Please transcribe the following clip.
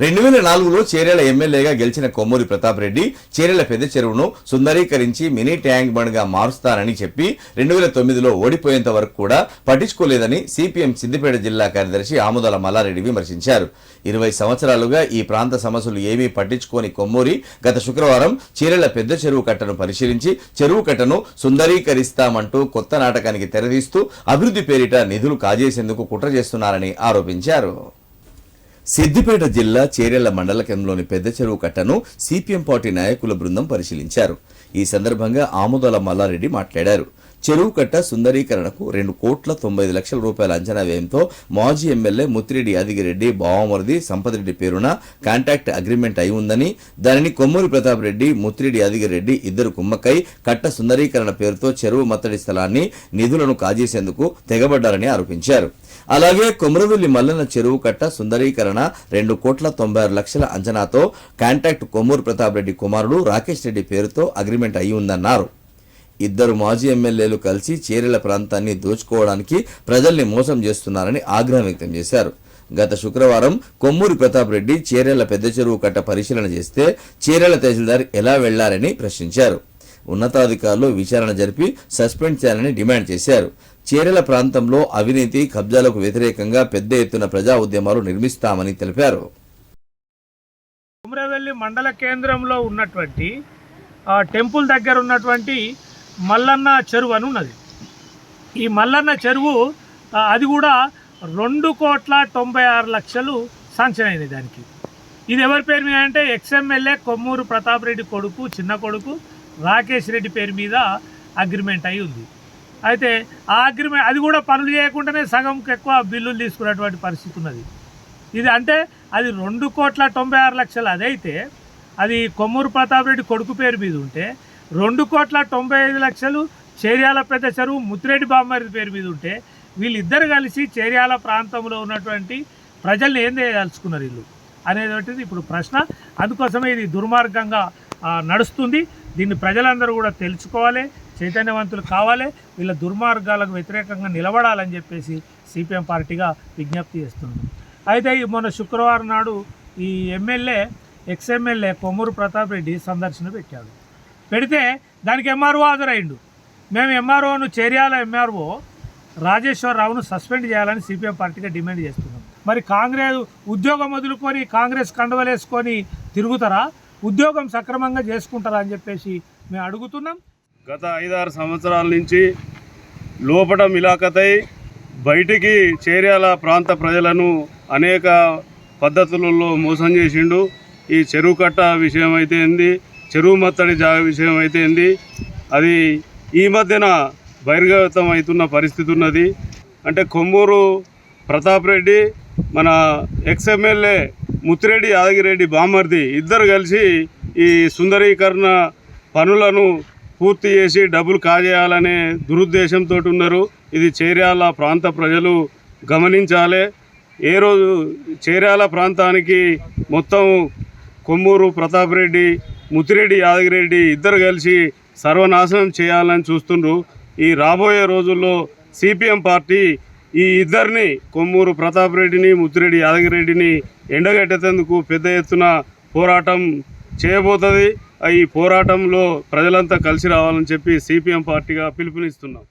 రెండు వేల నాలుగులో చేరేల ఎమ్మెల్యేగా గెలిచిన కొమ్మూరి ప్రతాప్ రెడ్డి చేరేల పెద్ద చెరువును సుందరీకరించి మినీ ట్యాంక్ బండ్గా మారుస్తానని చెప్పి రెండు వేల తొమ్మిదిలో ఓడిపోయేంత వరకు కూడా పట్టించుకోలేదని సిపిఎం సిద్దిపేట జిల్లా కార్యదర్శి ఆముదాల మల్లారెడ్డి విమర్శించారు. ఇరవై సంవత్సరాలుగా ఈ ప్రాంత సమస్యలు ఏమీ పట్టించుకోని కొమ్మూరి గత శుక్రవారం చేరేల పెద్ద చెరువు కట్టను పరిశీలించి చెరువు కట్టను సుందరీకరిస్తామంటూ కొత్త నాటకానికి తెరదీస్తూ అభివృద్ధి పేరిట నిధులు కాజేసేందుకు కుట్ర చేస్తున్నారని ఆరోపించారు. సిద్దిపేట జిల్లా చేరెళ్ళ మండల కేంద్రంలోని పెద్ద చెరువు కట్టను సిపిఎం పార్టీ నాయకుల బృందం పరిశీలించారు. ఈ సందర్భంగా ఆముదాల మల్లారెడ్డి మాట్లాడారు. చెరువు కట్ట సుందరీకరణకు రెండు కోట్ల తొంభై ఐదు లక్షల రూపాయల అంచనా వ్యయంతో మాజీ ఎమ్మెల్యే ముత్తిరెడ్డి యాదగిరెడ్డి బావమరిది సంపతిరెడ్డి పేరున కాంట్రాక్ట్ అగ్రిమెంట్ అయి ఉందని దానిని కొమ్మూరి ప్రతాప్ రెడ్డి ముత్తిరెడ్డి యాదగిరెడ్డి ఇద్దరు కుమ్మక్కై కట్ట సుందరీకరణ పేరుతో చెరువు మత్తడి స్థలాన్ని నిధులను కాజేసేందుకు తెగబడ్డారని ఆరోపించారు. అలాగే కొమరవెల్లి మల్లన్న చెరువు కట్ట సుందరీకరణ రెండు కోట్ల తొంభై ఆరు లక్షల అంచనాతో కాంట్రాక్ట్ కొమ్మూరు ప్రతాప్ రెడ్డి కుమారుడు రాకేష్ రెడ్డి పేరుతో అగ్రిమెంట్ అయి ఉందన్నారు. ఇద్దరు మాజీ ఎమ్మెల్యేలు కలిసి చేరెల ప్రాంతాన్ని దోచుకోవడానికి ప్రజల్ని మోసం చేస్తున్నారని ఆగ్రహం వ్యక్తం చేశారు. గత శుక్రవారం కొమ్మూరి ప్రతాప్ రెడ్డి చేరేళ్ళ పెద్ద చెరువు కట్ట పరిశీలన చేస్తే చేరేళ్ళ తహసీల్దార్ ఎలా వెళ్ళారని ప్రశ్నించారు. ఉన్నతాధికారులు విచారణ జరిపి సస్పెండ్ చేయాలని డిమాండ్ చేశారు. చేరెల ప్రాంతంలో అవినీతి కబ్జాలకు వ్యతిరేకంగా పెద్ద ఎత్తున ప్రజా ఉద్యమాలు నిర్మిస్తామని తెలిపారు. కుమ్రవెల్లి మండల కేంద్రంలో ఉన్నటువంటి టెంపుల్ దగ్గర ఉన్నటువంటి మల్లన్న చెరువు అని ఉన్నది. ఈ మల్లన్న చెరువు అది కూడా రెండు కోట్ల తొంభై ఆరు లక్షలు శాంక్షన్ అయింది దానికి. ఇది ఎవరి పేరు మీద అంటే ఎక్స్ఎమ్మెల్యే కొమ్మూరు ప్రతాప్ రెడ్డి కొడుకు చిన్న కొడుకు రాకేష్ రెడ్డి పేరు మీద అగ్రిమెంట్ అయి ఉంది. అయితే ఆ అగ్రిమెంట్ అది కూడా పనులు చేయకుండానే సగంకి ఎక్కువ బిల్లులు తీసుకున్నటువంటి పరిస్థితి ఉన్నది. ఇది అంటే అది రెండు కోట్ల తొంభై ఆరు లక్షలు. అదైతే అది కొమ్మూరు ప్రతాప్ రెడ్డి కొడుకు పేరు మీద ఉంటే రెండు కోట్ల తొంభై ఐదు లక్షలు చేర్యాల పెద్ద చెరువు ముత్తిరెడ్డి బామ్మరి పేరు మీద ఉంటే వీళ్ళిద్దరు కలిసి చేర్యాల ప్రాంతంలో ఉన్నటువంటి ప్రజల్ని ఏం చేయదలుచుకున్నారు వీళ్ళు అనేటువంటిది ఇప్పుడు ప్రశ్న. అందుకోసమే ఇది దుర్మార్గంగా నడుస్తుంది. దీన్ని ప్రజలందరూ కూడా తెలుసుకోవాలి చైతన్యవంతులు కావాలి వీళ్ళ దుర్మార్గాలకు వ్యతిరేకంగా నిలబడాలని చెప్పేసి సిపిఎం పార్టీగా విజ్ఞప్తి చేస్తున్నాం అయితే మొన్న శుక్రవారం నాడు ఈ MLA ex MLA Kommuru Pratap Reddy సందర్శన పెట్టాడు. పెడితే దానికి ఎంఆర్ఓ హాజరయ్యిండు. మేము ఎంఆర్ఓను చేర్యాల ఎంఆర్ఓ రాజేశ్వరరావును సస్పెండ్ చేయాలని సిపిఎం పార్టీగా డిమాండ్ చేస్తున్నాం. మరి కాంగ్రెస్ ఉద్యోగం వదులుకొని కాంగ్రెస్ కండవలేసుకొని తిరుగుతారా? ఉద్యోగం సక్రమంగా చేసుకుంటారా అని చెప్పేసి మేము అడుగుతున్నాం. గత ఐదారు సంవత్సరాల నుంచి లోపట మిలాఖతై బయటికి చేర్యాల ప్రాంత ప్రజలను అనేక పద్ధతులలో మోసం చేసిండు. ఈ చెరువు కట్ట విషయం అయితే ఏంది? చెరువు మత్తడి జాగ విషయం అయితే ఏంది? అది ఈ మధ్యన బహిర్గతం అవుతున్న పరిస్థితి ఉన్నది. అంటే కొమ్మూరు ప్రతాప్ రెడ్డి మన ఎక్స్ఎమ్మెల్యే ముత్తిరెడ్డి యాదగిరెడ్డి బామర్ది ఇద్దరు కలిసి ఈ సుందరీకరణ పనులను పూర్తి చేసి డబ్బులు కాజేయాలనే దురుద్దేశంతో ఉన్నారు. ఇది చేర్యాల ప్రాంత ప్రజలు గమనించాలి. ఏ రోజు చేర్యాల ప్రాంతానికి మొత్తం కొమ్మూరు ప్రతాప్ రెడ్డి ముత్తిరెడ్డి యాదగిరెడ్డి ఇద్దరు కలిసి సర్వనాశనం చేయాలని చూస్తుండ్రు. ఈ రాబోయే రోజుల్లో సిపిఎం పార్టీ ఈ ఇద్దరిని కొమ్మూరు ప్రతాప్ రెడ్డిని ముత్తిరెడ్డి యాదగిరెడ్డిని ఎండగట్టేందుకు పెద్ద ఎత్తున పోరాటం చేయబోతుంది. ఈ పోరాటంలో ప్రజలంతా కలిసి రావాలని చెప్పి సిపిఎం పార్టీగా పిలుపునిస్తున్నాం.